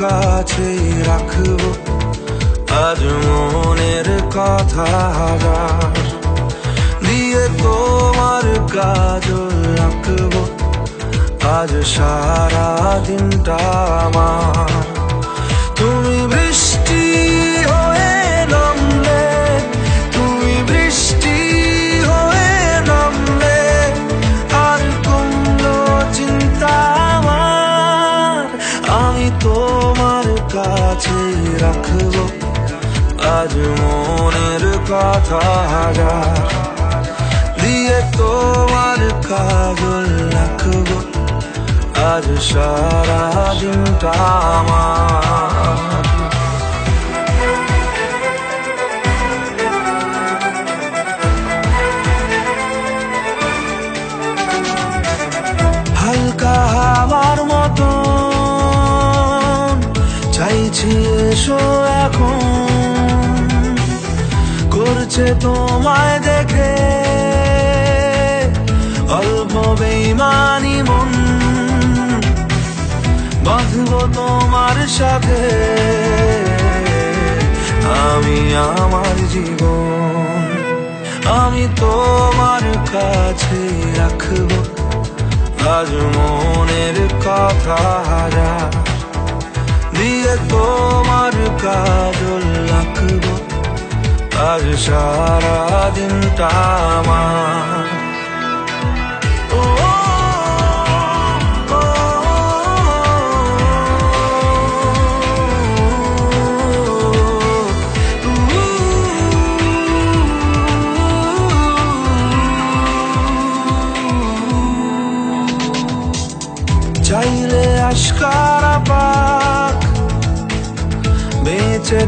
কাছে রাখব। আজ মনের কথা দিয়ে তোমার কাজ রাখব। আজ সারা দিনটা আমার তোমার কাছে রাখব। আজ মনের কথা হাজার দিয়ে তোমার কাজল রাখব। আজ সারা দিনটা আমার। চাইছি এসো এখন। করছে তোমায় দেখে অল্প বেইমানি মন। বাঁধবো তোমার সাথে। আমি আমার জীবন। আমি তোমার কাছে রাখব। আজ মনের কথা আজ সারা দিনটা আমার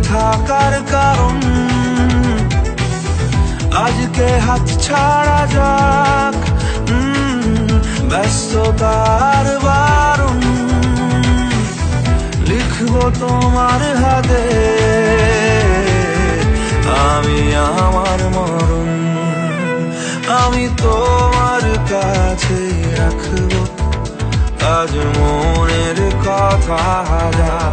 থাকার কারণ হাত ছাড়া যাক ব্যস্ততার বারণ। লিখব তোমার হাতে, আমি আমার মরণ। আমি তোমার কাছে রাখব, আজ মনের কথা হাজার।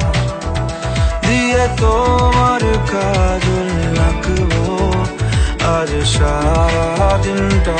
দিয়ে তোমার কাজল রাখব। আজ সারা দিনটা